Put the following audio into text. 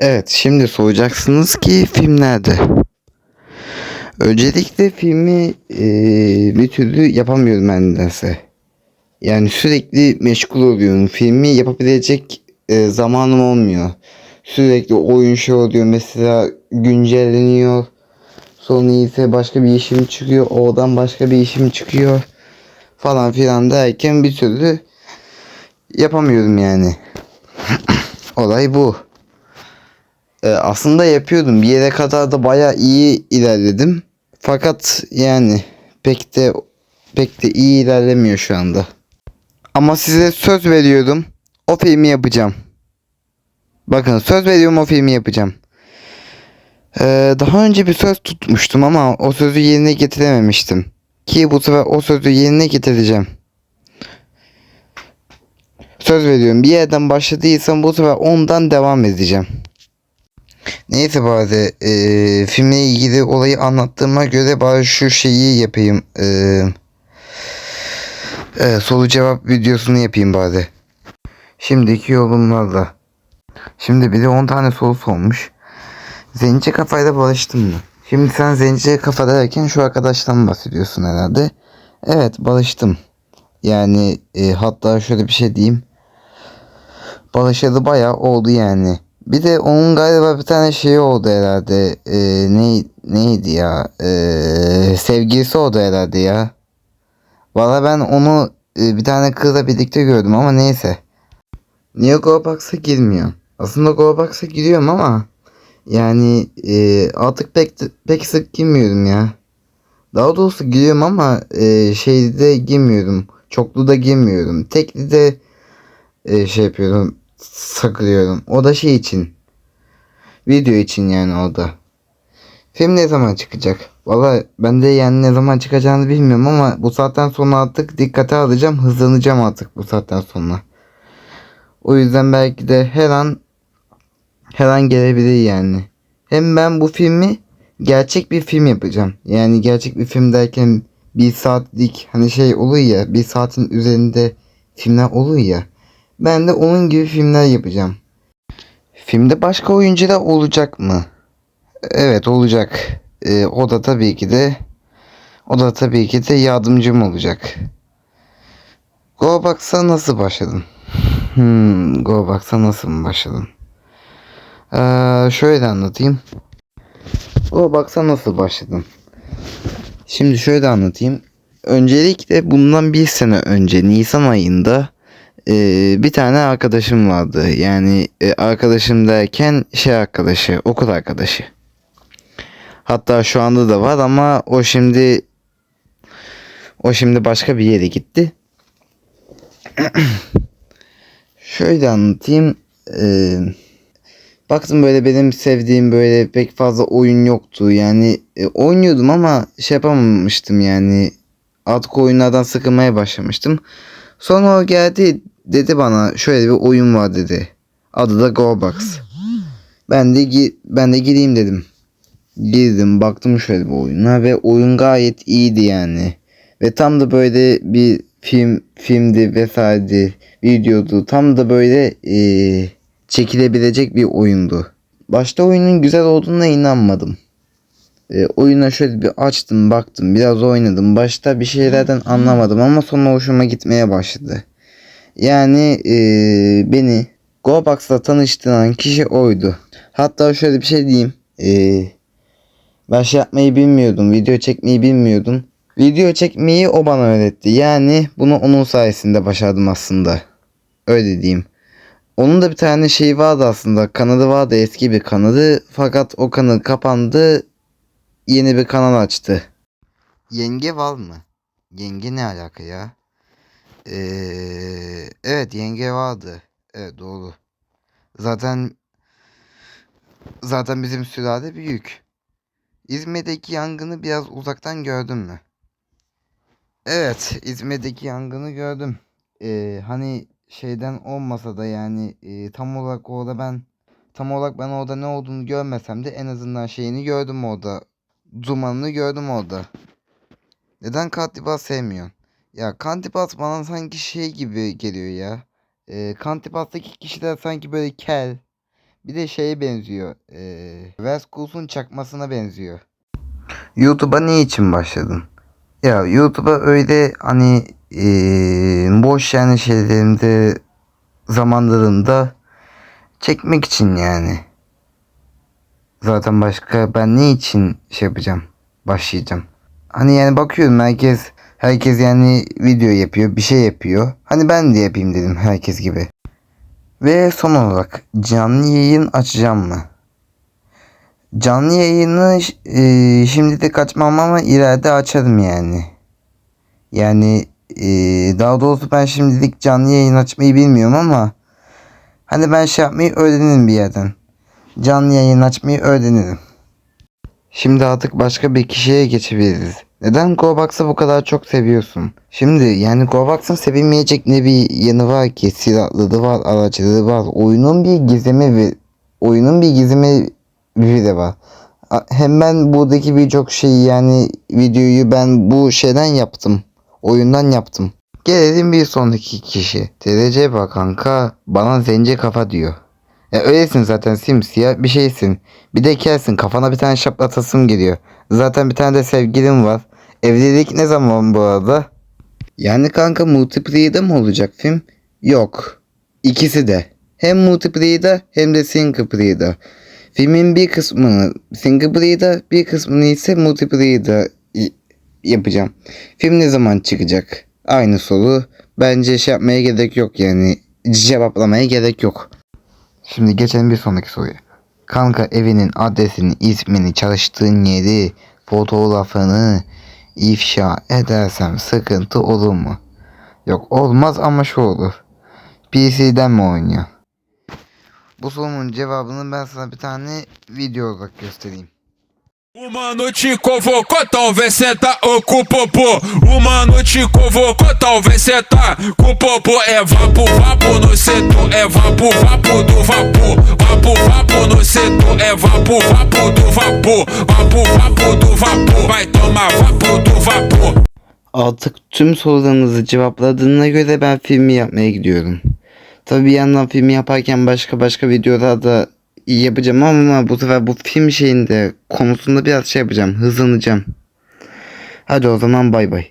Evet, şimdi soracaksınız ki film nerede? Öncelikle filmi eee, bir türlü yapamıyorum ben nedense. Yani sürekli meşgul oluyorum. Filmi yapabilecek eee, zamanım olmuyor. Sürekli oyun şey oluyor. Mesela güncelleniyor. Sonra ise başka bir işim çıkıyor. Oradan başka bir işim çıkıyor. Falan filan derken bir türlü yapamıyorum yani. Olay bu. Ee, aslında yapıyordum. Bir yere kadar da baya iyi ilerledim. Fakat yani pek de pek de iyi ilerlemiyor şu anda. Ama size söz veriyorum. O filmi yapacağım. Bakın söz veriyorum o filmi yapacağım. Ee, daha önce bir söz tutmuştum ama o sözü yerine getirememiştim. Ki bu sefer o sözü yerine getireceğim. Söz veriyorum bir yerden başladıysam bu sefer ondan devam edeceğim. Neyse bari eee filmle ilgili olayı anlattığıma göre bari şu şeyi yapayım. Eee eee, soru cevap videosunu yapayım bari. Şimdiki yorumlarla. Şimdi bir de 10 tane soru sormuş. Zenci kafayla barıştın mı? Şimdi sen zenci kafa derken şu arkadaştan bahsediyorsun herhalde. Evet barıştım. Yani e, hatta şöyle bir şey diyeyim. Barışalı bayağı oldu yani. Bir de onun galiba bir tane şey oldu herhalde. E, ne, neydi ya? E, sevgilisi oldu herhalde ya. Valla ben onu e, bir tane kızla birlikte gördüm ama neyse. Niye Gobox'a girmiyor? Aslında Gobox'a giriyorum ama yani e, artık pek pek sık girmiyorum ya. Daha doğrusu giriyorum ama e, şeyde girmiyorum. Çoklu da girmiyorum. Tekli de e, şey yapıyorum. Saklıyorum. O da şey için. Video için yani o da. Film ne zaman çıkacak? Valla ben de yani ne zaman çıkacağını bilmiyorum ama bu saatten sonra artık dikkate alacağım. Hızlanacağım artık bu saatten sonra. O yüzden belki de her an her an gelebilir yani. Hem ben bu filmi gerçek bir film yapacağım. Yani gerçek bir film derken bir saatlik hani şey olur ya bir saatin üzerinde filmler olur ya. Ben de onun gibi filmler yapacağım. Filmde başka oyuncular olacak mı? Evet olacak. Ee, o da tabii ki de o da tabii ki de yardımcım olacak. Gobox'a nasıl başladın? Hmm, Gobox'a nasıl başladın? Ee, şöyle anlatayım. Gobox'a nasıl başladım? Şimdi şöyle anlatayım. Öncelikle bundan bir sene önce Nisan ayında e, bir tane arkadaşım vardı. Yani e, arkadaşım derken şey arkadaşı, okul arkadaşı. Hatta şu anda da var ama o şimdi o şimdi başka bir yere gitti. Şöyle anlatayım. Ee, baktım böyle benim sevdiğim böyle pek fazla oyun yoktu. Yani e, oynuyordum ama şey yapamamıştım yani. Artık oyunlardan sıkılmaya başlamıştım. Sonra o geldi dedi bana şöyle bir oyun var dedi. Adı da Gobox. Ben de ben de gireyim dedim. Girdim baktım şöyle bir oyuna ve oyun gayet iyiydi yani. Ve tam da böyle bir film filmdi vesaire videodu. Tam da böyle eee, çekilebilecek bir oyundu. Başta oyunun güzel olduğuna inanmadım. E, oyuna şöyle bir açtım baktım biraz oynadım. Başta bir şeylerden anlamadım ama sonra hoşuma gitmeye başladı. Yani e, beni Gobox'la tanıştıran kişi oydu. Hatta şöyle bir şey diyeyim. E, ben şey yapmayı bilmiyordum. Video çekmeyi bilmiyordum. Video çekmeyi o bana öğretti. Yani bunu onun sayesinde başardım aslında. Öyle diyeyim. Onun da bir tane şeyi vardı aslında. Kanalı vardı eski bir kanalı. Fakat o kanal kapandı. Yeni bir kanal açtı. Yenge var mı? Yenge ne alaka ya? Ee, evet yenge vardı. Evet doğru. Zaten zaten bizim sülale büyük. İzmir'deki yangını biraz uzaktan gördün mü? Evet, İzmir'deki yangını gördüm. Ee, hani şeyden olmasa da yani e, tam olarak orada ben tam olarak ben orada ne olduğunu görmesem de en azından şeyini gördüm orada. Dumanını gördüm orada. Neden Kantibas sevmiyorsun? Ya Kantibas bana sanki şey gibi geliyor ya. Ee, Kantibas'taki kişiler sanki böyle kel Bir de şeye benziyor. Eee West Coast'un çakmasına benziyor. YouTube'a ne için başladın? Ya YouTube'a öyle hani eee, boş yani şeylerimde zamanlarında çekmek için yani. Zaten başka ben ne için şey yapacağım? Başlayacağım. Hani yani bakıyorum herkes herkes yani video yapıyor, bir şey yapıyor. Hani ben de yapayım dedim herkes gibi. Ve son olarak canlı yayın açacağım mı? Canlı yayını e, şimdi de kaçmam ama ileride açarım yani. Yani e, daha doğrusu ben şimdilik canlı yayın açmayı bilmiyorum ama hani ben şey yapmayı öğrenirim bir yerden. Canlı yayın açmayı öğrenirim. Şimdi artık başka bir kişiye geçebiliriz. Neden Gobox'ı bu kadar çok seviyorsun? Şimdi yani Gobox'ın sevilmeyecek ne bir yanı var ki? Silahları var, araçları var. Oyunun bir gizemi ve oyunun bir gizemi bir de var. Hem ben buradaki birçok şeyi yani videoyu ben bu şeyden yaptım. Oyundan yaptım. Gelelim bir sonraki kişi. TRC bak kanka bana zenci kafa diyor. Ya öylesin zaten simsiyah bir şeysin. Bir de kelsin kafana bir tane şaplatasım geliyor. Zaten bir tane de sevgilim var. Evlilik ne zaman bu arada? Yani kanka multiplayer'da mı olacak film? Yok. İkisi de. Hem multiplayer'da hem de single player'da. Filmin bir kısmını single player'da bir kısmını ise multiplayer'da yapacağım. Film ne zaman çıkacak? Aynı soru. Bence şey yapmaya gerek yok yani. Cevaplamaya gerek yok. Şimdi geçelim bir sonraki soruya. Kanka evinin adresini, ismini, çalıştığın yeri, fotoğrafını ifşa edersem sıkıntı olur mu? Yok olmaz ama şu olur. PC'den mi oynuyor? Bu sorunun cevabını ben sana bir tane video olarak göstereyim. O mano te convocou, talvez cê tá com o mano te convocou, talvez cê tá com popô. É vapo, vapo no setor, é vapo, vapo do vapor. Vapo, vapo no setor, é vapo, vapo do vapor. Vapo, vapo do vapor, vai tomar vapo do vapor. Artık tüm sorularınızı cevapladığına göre ben filmi yapmaya gidiyorum. Tabi bir yandan filmi yaparken başka başka videolar da yapacağım ama bu sefer bu film şeyinde konusunda biraz şey yapacağım. Hızlanacağım. Hadi o zaman bay bay.